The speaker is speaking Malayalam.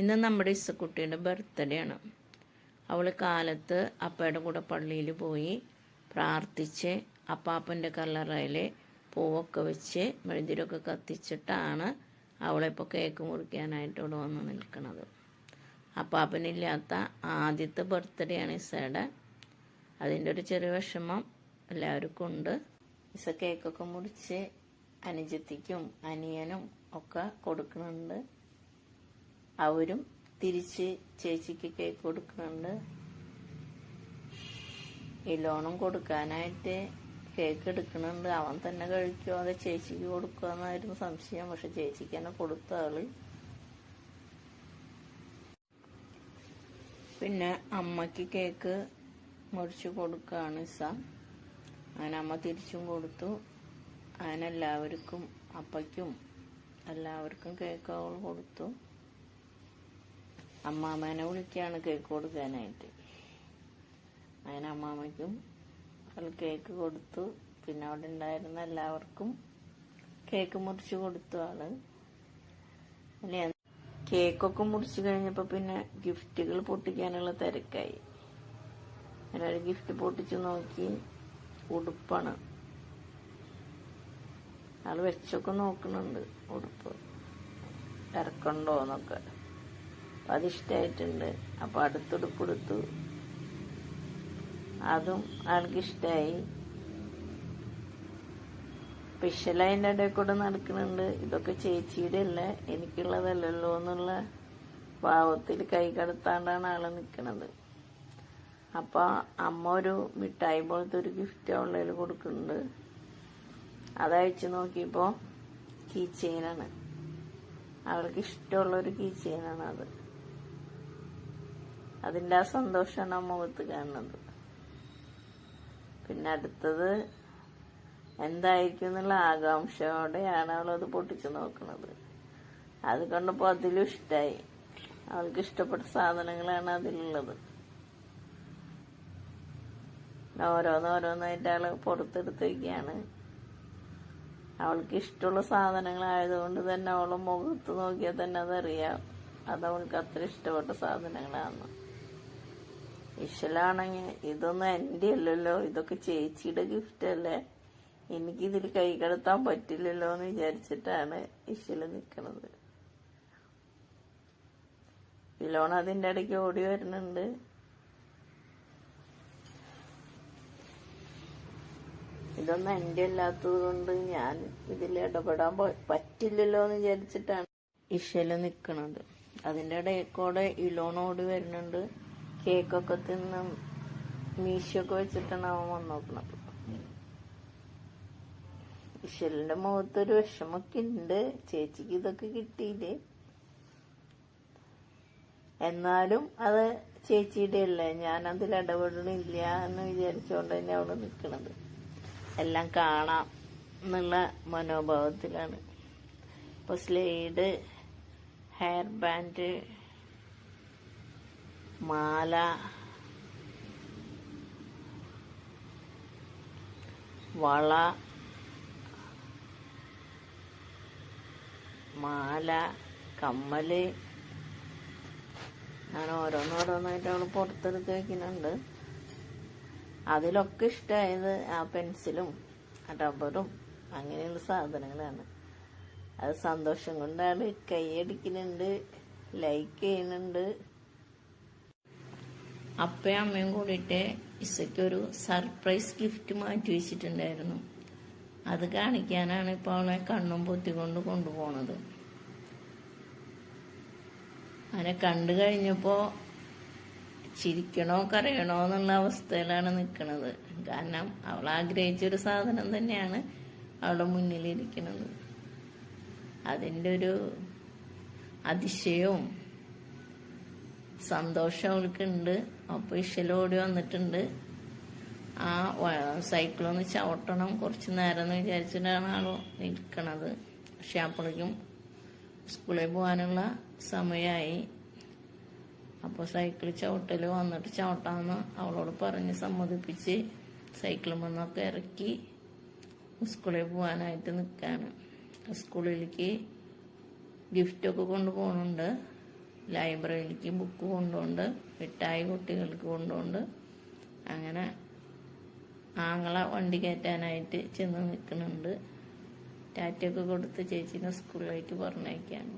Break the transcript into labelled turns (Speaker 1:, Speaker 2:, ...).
Speaker 1: ഇന്ന് നമ്മുടെ ഇസക്കുട്ടിയുടെ ബർത്ത്ഡേ ആണ്. അവൾ കാലത്ത് അപ്പയുടെ കൂടെ പള്ളിയിൽ പോയി പ്രാർത്ഥിച്ച് അപ്പാപ്പന്റെ കല്ലറയിൽ പൂവൊക്കെ വെച്ച് മെഴുതിരൊക്കെ കത്തിച്ചിട്ടാണ് അവളിപ്പോൾ കേക്ക് മുറിക്കാനായിട്ട് ഇവിടെ വന്ന് നിൽക്കുന്നത് അപ്പാപ്പനില്ലാത്ത ആദ്യത്തെ ബർത്ത്ഡേ ആണ് ഇസയുടെ അതിന്റെ ഒരു ചെറിയ വിഷമം എല്ലാവർക്കും ഉണ്ട്. ഇസ കേക്കൊക്കെ മുറിച്ച് അനുജത്തിക്കും അനിയനും ഒക്കെ കൊടുക്കുന്നുണ്ട്. അവരും തിരിച്ച് ചേച്ചിക്ക് കേക്ക് കൊടുക്കുന്നുണ്ട്. ഈ ലോണും കൊടുക്കാനായിട്ട് കേക്ക് എടുക്കുന്നുണ്ട്. അവൻ തന്നെ കഴിക്കുമോ അതെ ചേച്ചിക്ക് കൊടുക്കുക എന്നായിരുന്നു സംശയം. പക്ഷെ ചേച്ചിക്ക് തന്നെ കൊടുത്ത ആൾ. പിന്നെ അമ്മയ്ക്ക് കേക്ക് മുറിച്ച് കൊടുക്കുകയാണ് ഇസ. അങ്ങനെ അമ്മ തിരിച്ചും കൊടുത്തു. അങ്ങനെ എല്ലാവർക്കും അപ്പയ്ക്കും എല്ലാവർക്കും കേക്ക് അവൾ കൊടുത്തു. അമ്മാമ്മേനെ വിളിക്കുകയാണ് കേക്ക് കൊടുക്കാനായിട്ട്. അങ്ങനെ അമ്മാമ്മയ്ക്കും കേക്ക് കൊടുത്തു. പിന്നെ അവിടെ ഉണ്ടായിരുന്ന എല്ലാവർക്കും കേക്ക് മുറിച്ച് കൊടുത്തു ആൾ. അല്ലേ? കേക്കൊക്കെ മുറിച്ച് കഴിഞ്ഞപ്പോൾ പിന്നെ ഗിഫ്റ്റുകൾ പൊട്ടിക്കാനുള്ള തിരക്കായി. എല്ലാവരും ഗിഫ്റ്റ് പൊട്ടിച്ചു നോക്കി. ഉടുപ്പാണ്. ആൾ വെച്ചൊക്കെ നോക്കുന്നുണ്ട് ഉടുപ്പ്. ഇറക്കണ്ടോ എന്നൊക്കെ. അപ്പൊ അതിഷ്ടമായിട്ടുണ്ട് അപ്പോൾ എടുത്തു അതും ആൾക്കിഷ്ടമായി സ്പെഷ്യൽ അതിന്റെ ഇടയിൽ കൂടെ നടക്കുന്നുണ്ട്. ഇതൊക്കെ ചേച്ചിയുടെ അല്ല. എനിക്കുള്ളതല്ലല്ലോ എന്നുള്ള ഭാവത്തിൽ കൈ കടത്താണ്ടാണ് ആൾ നിൽക്കുന്നത് അപ്പോൾ അമ്മ ഒരു മിഠായി പോലത്തെ ഒരു ഗിഫ്റ്റ് അവളുടെ കൊടുക്കുന്നുണ്ട്. അതയച്ച് നോക്കിയപ്പോൾ കീ ചെയിനാണ് അവൾക്ക് ഇഷ്ടമുള്ള ഒരു കീ ചെയിനാണ് അത്. അതിന്റെ ആ സന്തോഷമാണ് ആ മുഖത്ത് കാണുന്നത്. പിന്നെ അടുത്തത് എന്തായിരിക്കും എന്നുള്ള ആകാംക്ഷയോടെയാണ് അവൾ അത് പൊട്ടിച്ചു നോക്കുന്നത്. അത് കണ്ടപ്പോൾ അതിലും ഇഷ്ടമായി അവൾക്ക് ഇഷ്ടപ്പെട്ട സാധനങ്ങളാണ് അതിലുള്ളത്. ഓരോന്നോരോന്നായിട്ട് ആൾ പുറത്തെടുത്ത് വയ്ക്കുകയാണ്. അവൾക്ക് ഇഷ്ടമുള്ള സാധനങ്ങളായതുകൊണ്ട് തന്നെ അവൾ മുഖത്ത് നോക്കിയാൽ തന്നെ അതറിയാം. അത് അവൾക്ക് അത്ര ഇഷ്ടപ്പെട്ട സാധനങ്ങളാണ് ഇഷലാണെങ്കിൽ ഇതൊന്നും എന്റെ അല്ലല്ലോ ഇതൊക്കെ ചേച്ചിയുടെ ഗിഫ്റ്റ് അല്ലേ? എനിക്കിതിൽ കൈകടത്താൻ പറ്റില്ലല്ലോ എന്ന് വിചാരിച്ചിട്ടാണ് ഇഷൽ നിൽക്കുന്നത് ഇലോൺ അതിന്റെ ഇടയ്ക്ക് ഓടി വരുന്നുണ്ട്. ഇതൊന്നും എന്റെ അല്ലാത്തത് കൊണ്ട് ഞാൻ ഇതിൽ ഇടപെടാൻ പറ്റില്ലല്ലോ എന്ന് വിചാരിച്ചിട്ടാണ് ഇഷൽ നിൽക്കുന്നത് അതിന്റെ ഇടയിൽ കൂടെ ഇലോണോട് വരുന്നുണ്ട്. കേക്കൊക്കെ തിന്ന് മീശൊക്കെ വെച്ചിട്ടാണ് അവൻ വന്നോക്കണത്. ഇഷലിന്റെ മുഖത്തൊരു വിഷമൊക്കെ ഉണ്ട് ചേച്ചിക്ക് ഇതൊക്കെ കിട്ടിയില്ലേ? എന്നാലും അത് ചേച്ചിയുടെ അല്ലേ? ഞാൻ അതിൽ ഇടപെടണില്ല എന്ന് വിചാരിച്ചുകൊണ്ട് തന്നെ അവിടെ നിൽക്കണത് എല്ലാം കാണാം എന്നുള്ള മനോഭാവത്തിലാണ്. ഇപ്പൊ സ്ലേഡ് ഹെയർ ബാൻഡ് മാല. വള. മാല. കമ്മൽ. ഞാൻ ഓരോന്നോരോന്നായിട്ട് അവൾ പുറത്തെടുത്ത് വെക്കുന്നുണ്ട്. അതിലൊക്കെ ഇഷ്ടമായത് ആ പെൻസിലും റബ്ബറും അങ്ങനെയുള്ള സാധനങ്ങളാണ്. അത് സന്തോഷം കൊണ്ടാണ് കൈയടിക്കുന്നുണ്ട് ലൈക്ക് ചെയ്യുന്നുണ്ട്. അപ്പയും അമ്മയും കൂടിയിട്ട് ഇസയ്ക്കൊരു സർപ്രൈസ് ഗിഫ്റ്റ് മാറ്റി വെച്ചിട്ടുണ്ടായിരുന്നു. അത് കാണിക്കാനാണ് ഇപ്പോൾ അവളെ കണ്ണും പൊത്തിക്കൊണ്ട് കൊണ്ടുപോണത്. അവനെ കണ്ടു കഴിഞ്ഞപ്പോൾ ചിരിക്കണോ കരയണോ എന്നുള്ള അവസ്ഥയിലാണ് നിൽക്കുന്നത് കാരണം അവൾ ആഗ്രഹിച്ചൊരു സാധനം തന്നെയാണ് അവളുടെ മുന്നിലിരിക്കുന്നത് അതിന്റെ ഒരു അതിശയവും സന്തോഷം അവൾക്കുണ്ട് അപ്പോൾ ഇഷലോടി വന്നിട്ടുണ്ട്. ആ സൈക്കിളൊന്ന് ചവിട്ടണം. കുറച്ച് നേരം എന്ന് വിചാരിച്ചിട്ടാണ് ആൾ നിൽക്കണത്. പക്ഷെ അപ്പോഴേക്കും സ്കൂളിൽ പോകാനുള്ള സമയമായി അപ്പോൾ സൈക്കിൾ ചവിട്ടൽ വന്നിട്ട് ചവിട്ടാമെന്ന് അവളോട് പറഞ്ഞ് സമ്മതിപ്പിച്ച് സൈക്കിൾ വന്നൊക്കെ ഇറക്കി സ്കൂളിൽ പോകാനായിട്ട് നിൽക്കുകയാണ് സ്കൂളിലേക്ക് ഗിഫ്റ്റൊക്കെ കൊണ്ടുപോകുന്നുണ്ട് ലൈബ്രറിയിലേക്ക് ബുക്ക് കൊണ്ടുകൊണ്ട് മിഠായി കുട്ടികൾക്ക് കൊണ്ടുകൊണ്ട് അങ്ങനെ ആങ്ങളെ വണ്ടി കയറ്റാനായിട്ട് ചെന്ന് നിൽക്കുന്നുണ്ട്. ടാറ്റയൊക്കെ കൊടുത്ത് ചേച്ചീനെ സ്കൂളിലേക്ക് പറഞ്ഞയക്കാണ്.